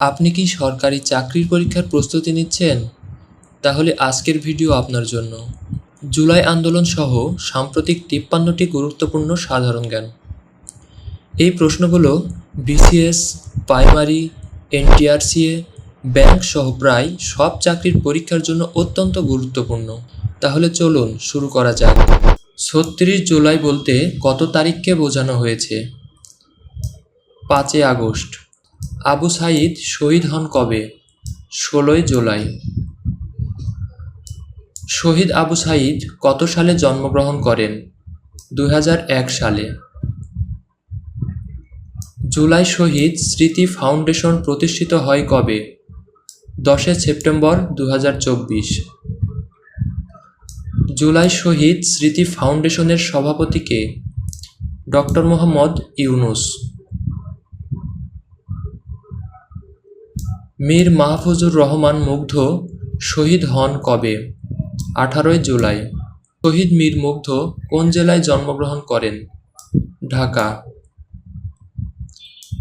আপনি কি সরকারি চাকরির পরীক্ষার প্রস্তুতি নিচ্ছেন? তাহলে আজকের ভিডিও আপনার জন্য। জুলাই আন্দোলন সহ সাম্প্রতিক তিপ্পান্নটি গুরুত্বপূর্ণ সাধারণ জ্ঞান। এই প্রশ্নগুলো বিসিএস, প্রাইমারি, এনটিআরসিএ, ব্যাংক সহ প্রায় সব চাকরির পরীক্ষার জন্য অত্যন্ত গুরুত্বপূর্ণ। তাহলে চলুন শুরু করা যাক। ছত্রিশ জুলাই বলতে কত তারিখকে বোঝানো হয়েছে? পাঁচই আগস্ট। আবু সাইদ শহীদ হন কবে? ষোলোই জুলাই। শহীদ আবু সাইদ কত সালে জন্মগ্রহণ করেন? দু হাজার এক সালে। জুলাই শহীদ স্মৃতি ফাউন্ডেশন প্রতিষ্ঠিত হয় কবে? দশই সেপ্টেম্বর দু হাজার চব্বিশ। জুলাই শহীদ স্মৃতি ফাউন্ডেশনের সভাপতিকে ডক্টর মোহাম্মদ ইউনুস। মীর মাহফুজুর রহমান মুগ্ধ শহীদ হন কবে? আঠারোই জুলাই। শহীদ মীর মুগ্ধ কোন জেলায় জন্মগ্রহণ করেন? ঢাকা।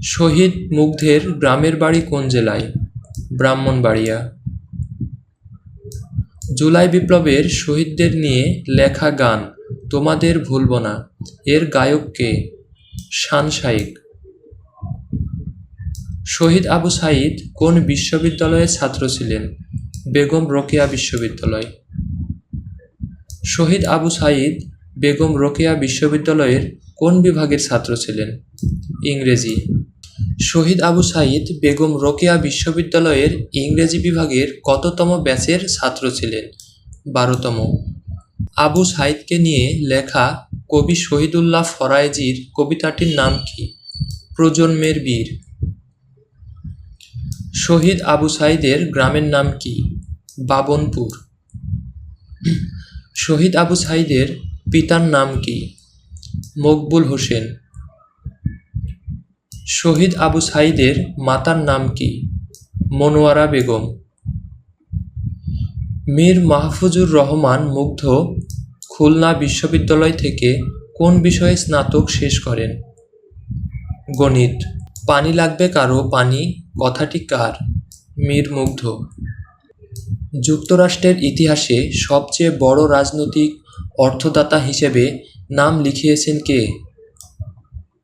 শহীদ মুগ্ধের গ্রামের বাড়ি কোন জেলায়? ব্রাহ্মণবাড়িয়া। জুলাই বিপ্লবের শহীদদের নিয়ে লেখা গান তোমাদের ভুলব না। এর গায়ক কে? শান শাইক শহীদ আবু সাইদ কোন বিশ্ববিদ্যালয়ের ছাত্র ছিলেন? বেগম রোকেয়া বিশ্ববিদ্যালয়। শহীদ আবু সাইদ বেগম রোকেয়া বিশ্ববিদ্যালয়ের কোন বিভাগের ছাত্র ছিলেন? ইংরেজি। শহীদ আবু সাইদ বেগম রোকেয়া বিশ্ববিদ্যালয়ের ইংরেজি বিভাগের কততম ব্যাচের ছাত্র ছিলেন? বারোতম। আবু সাইদকে নিয়ে লেখা কবি শহীদুল্লাহ ফরায়েজির কবিতাটির নাম কি? প্রজন্মের বীর। শহীদ আবু সাইদের গ্রামের নাম কি? বাবনপুর। শহীদ আবু সাইদের পিতার নাম কি? মকবুল হোসেন। শহীদ আবু সাইদের মাতার নাম কি? মনোয়ারা বেগম। মীর মাহফুজুর রহমান মুগ্ধ খুলনা বিশ্ববিদ্যালয় থেকে কোন বিষয়ে স্নাতক শেষ করেন? গণিত। পানি লাগবে কারও? পানি কথাটি কার? মীর মুগ্ধ। যুক্তরাষ্ট্রের ইতিহাসে সবচেয়ে বড় রাজনৈতিক অর্থদাতা হিসেবে নাম লিখিয়েছেন কে?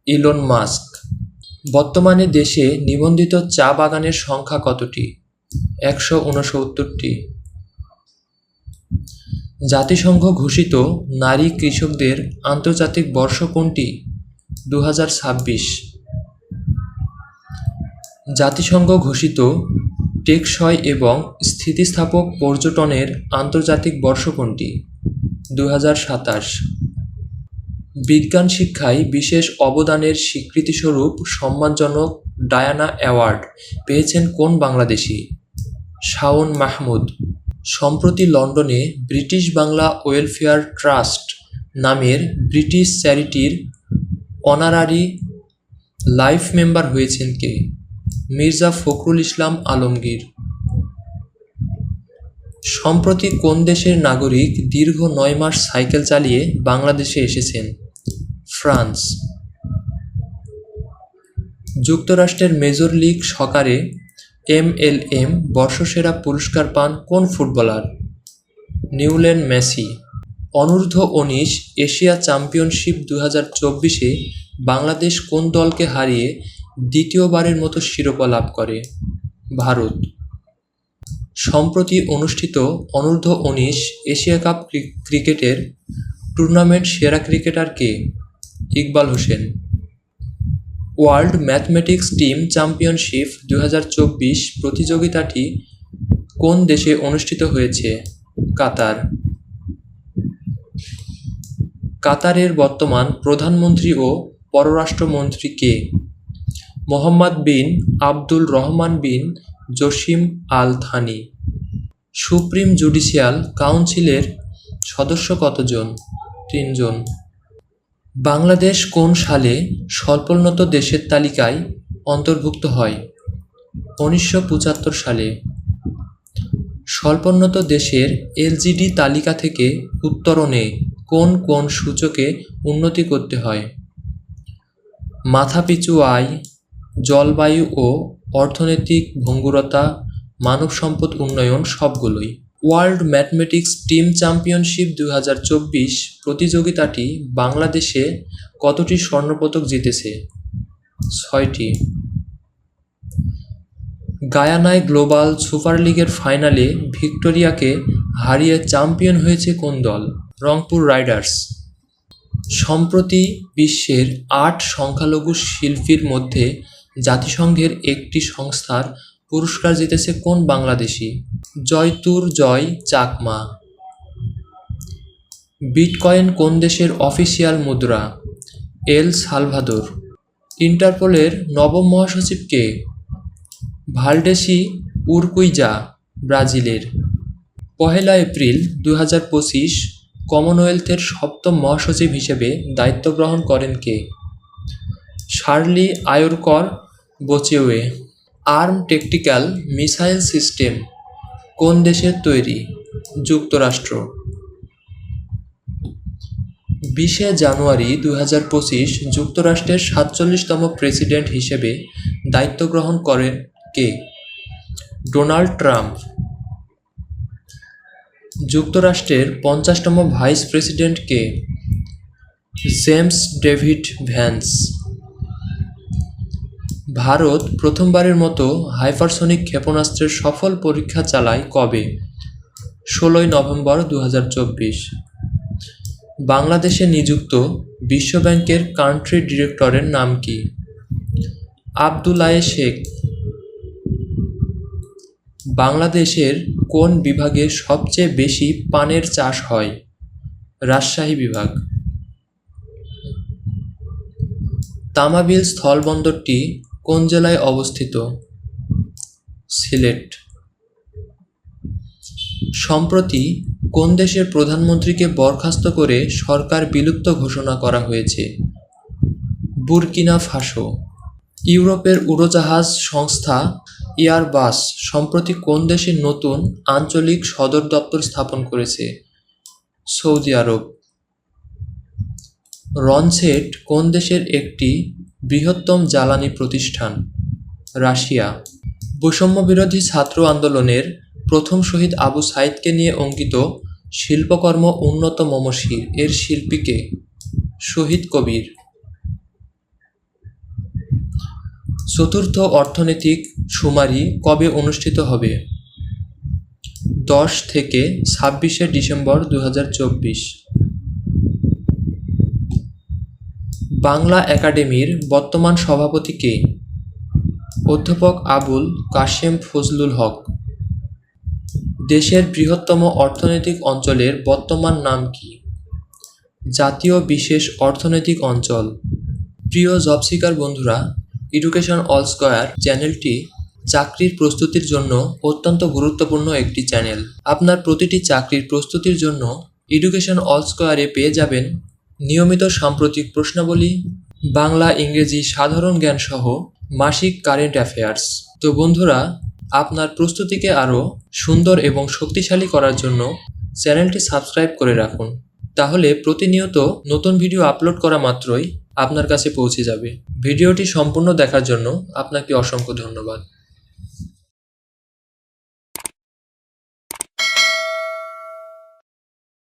Elon Musk. বর্তমানে দেশে নিবন্ধিত চা বাগানের সংখ্যা কতটি? একশো উনসত্তরটি। জাতিসংঘ ঘোষিত নারী কৃষকদের আন্তর্জাতিক বর্ষ কোনটি? দু জাতিসংঘ ঘোষিত টেকসই এবং স্থিতিস্থাপক পর্যটনের আন্তর্জাতিক বর্ষ কোনটি দু বিজ্ঞান শিক্ষায় বিশেষ অবদানের স্বীকৃতিস্বরূপ সম্মানজনক ডায়ানা অ্যাওয়ার্ড পেয়েছেন কোন বাংলাদেশি? শাওন মাহমুদ। সম্প্রতি লন্ডনে ব্রিটিশ বাংলা ওয়েলফেয়ার ট্রাস্ট নামের ব্রিটিশ চ্যারিটির অনারারি লাইফ মেম্বার হয়েছেন কে? মির্জা ফখরুল ইসলাম আলমগীর। সম্প্রতি কোন দেশের নাগরিক দীর্ঘ নয় মাস সাইকেল চালিয়ে বাংলাদেশে এসেছেন? ফ্রান্স। যুক্তরাষ্ট্রের মেজর লীগ সকারে এম এল এম বর্ষসেরা পুরস্কার পান কোন ফুটবলার? Newland Messi. অনূর্ধ্ব উনিশ এশিয়া চ্যাম্পিয়নশিপ দু হাজার চব্বিশে বাংলাদেশ কোন দলকে হারিয়ে দ্বিতীয়বারের মতো শিরোপা লাভ করে ভারত। সম্প্রতি অনুষ্ঠিত অনূর্ধ্ব উনিশ এশিয়া কাপ ক্রিকেটের টুর্নামেন্ট সেরা ক্রিকেটার কে? Iqbal Hossain. World mathematics team championship দু হাজার চব্বিশ প্রতিযোগিতাটি কোন দেশে অনুষ্ঠিত হয়েছে? কাতার। কাতারের বর্তমান প্রধানমন্ত্রী ও পররাষ্ট্রমন্ত্রী কে? Mohammed bin Abdul Rahman bin Jassim Al Thani supreme judicial কাউন্সিলের সদস্য কতজন? তিনজন। বাংলাদেশ কোন সালে স্বল্পোন্নত দেশের তালিকায় অন্তর্ভুক্ত হয়? উনিশশো পঁচাত্তর সালে। স্বল্পোন্নত দেশের এলজিডি তালিকা থেকে উত্তরণে কোন কোন সূচকে উন্নতি করতে হয়? মাথাপিছু আয় জলবায়ু ও অর্থনৈতিক ভঙ্গুরতা, মানব সম্পদ উন্নয়ন সবগুলোই। ওয়ার্ল্ড ম্যাথমেটিক্স টিম চ্যাম্পিয়নশিপ দুই হাজার চব্বিশ প্রতিযোগিতাটি বাংলাদেশে কতটি স্বর্ণপদক জিতেছে? ছয়টি। গায়ানায় গ্লোবাল সুপার লিগের ফাইনালে ভিক্টোরিয়াকে হারিয়ে চ্যাম্পিয়ন হয়েছে কোন দল? রংপুর রাইডার্স। সম্প্রতি বিশ্বের আট সংখ্যালঘু শিল্পীর মধ্যে জাতিসংঘের একটি সংস্থার পুরস্কার জিতেছে কোন বাংলাদেশি? জয়তুর জয় চাকমা। বিটকয়েন কোন দেশের অফিসিয়াল মুদ্রা? El Salvador. ইন্টারপোলের নবম মহাসচিব কে? ভালডেসি উরকুইজা, ব্রাজিলের। পহেলা এপ্রিল দু হাজার পঁচিশ, কমনওয়েলথের সপ্তম মহাসচিব হিসেবে দায়িত্ব গ্রহণ করেন কে? Shirley Ayorkor Botchwey arm tactical missile system, কোন দেশের তৈরি? যুক্তরাষ্ট্র। বিশে জানুয়ারি দু হাজার পঁচিশ যুক্তরাষ্ট্রের সাতচল্লিশতম প্রেসিডেন্ট হিসেবে দায়িত্ব গ্রহণ করেন কে? Donald Trump. যুক্তরাষ্ট্রের পঞ্চাশতম ভাইস প্রেসিডেন্ট কে? James David Vance. ভারত প্রথমবারের মতো হাইপারসনিক ক্ষেপণাস্ত্রের সফল পরীক্ষা চালায় কবে? ষোলোই নভেম্বর দু হাজার চব্বিশ। বাংলাদেশে নিযুক্ত বিশ্বব্যাংকের কান্ট্রি ডিরেক্টরের নাম কি? আবদুল্লায়ে শেখ। বাংলাদেশের কোন বিভাগে সবচেয়ে বেশি পানের চাষ হয়? রাজশাহী বিভাগ। তামাবিল স্থলবন্দরটি কোন জেলায় অবস্থিত? সিলেট। সম্প্রতি কোন দেশের প্রধানমন্ত্রীকে বরখাস্ত করে সরকার বিলুপ্ত ঘোষণা করা হয়েছে? Burkina Faso. ইউরোপের উড়োজাহাজ সংস্থা এয়ারবাস সম্প্রতি কোন দেশে নতুন আঞ্চলিক সদর দপ্তর স্থাপন করেছে? সৌদি আরব। রনসেট কোন দেশের একটি বৃহত্তম জ্বালানি প্রতিষ্ঠান, রাশিয়া। বৈষম্য বিরোধী ছাত্র আন্দোলনের প্রথম শহীদ আবু সাইদকে নিয়ে অঙ্কিত শিল্পকর্ম উন্নত মমশির এর শিল্পীকে শহীদ কবির। চতুর্থ অর্থনৈতিক শুমারি কবে অনুষ্ঠিত হবে? দশ থেকে ছাব্বিশে ডিসেম্বর দু হাজার চব্বিশ। বাংলা একাডেমির বর্তমান সভাপতি কে? অধ্যাপক আবুল কাশেম ফজলুল হক। দেশের বৃহত্তম অর্থনৈতিক অঞ্চলের বর্তমান নাম কি? জাতীয় বিশেষ অর্থনৈতিক অঞ্চল। প্রিয় জব সিকার বন্ধুরা এডুকেশন অল স্কোয়ার চ্যানেলটি চাকরির প্রস্তুতির জন্য অত্যন্ত গুরুত্বপূর্ণ একটি চ্যানেল। আপনার প্রতিটি চাকরির প্রস্তুতির জন্য এডুকেশন অল স্কোয়ারে পেয়ে যাবেন নিয়মিত সাম্প্রতিক প্রশ্নাবলী, বাংলা, ইংরেজি সাধারণ জ্ঞান সহ মাসিক কারেন্ট অ্যাফেয়ার্স। তো বন্ধুরা, আপনার প্রস্তুতিকে আরও সুন্দর এবং শক্তিশালী করার জন্য চ্যানেলটি সাবস্ক্রাইব করে রাখুন। তাহলে প্রতিনিয়ত নতুন ভিডিও আপলোড করা মাত্রই আপনার কাছে পৌঁছে যাবে। ভিডিওটি সম্পূর্ণ দেখার জন্য আপনাকে অসংখ্য ধন্যবাদ।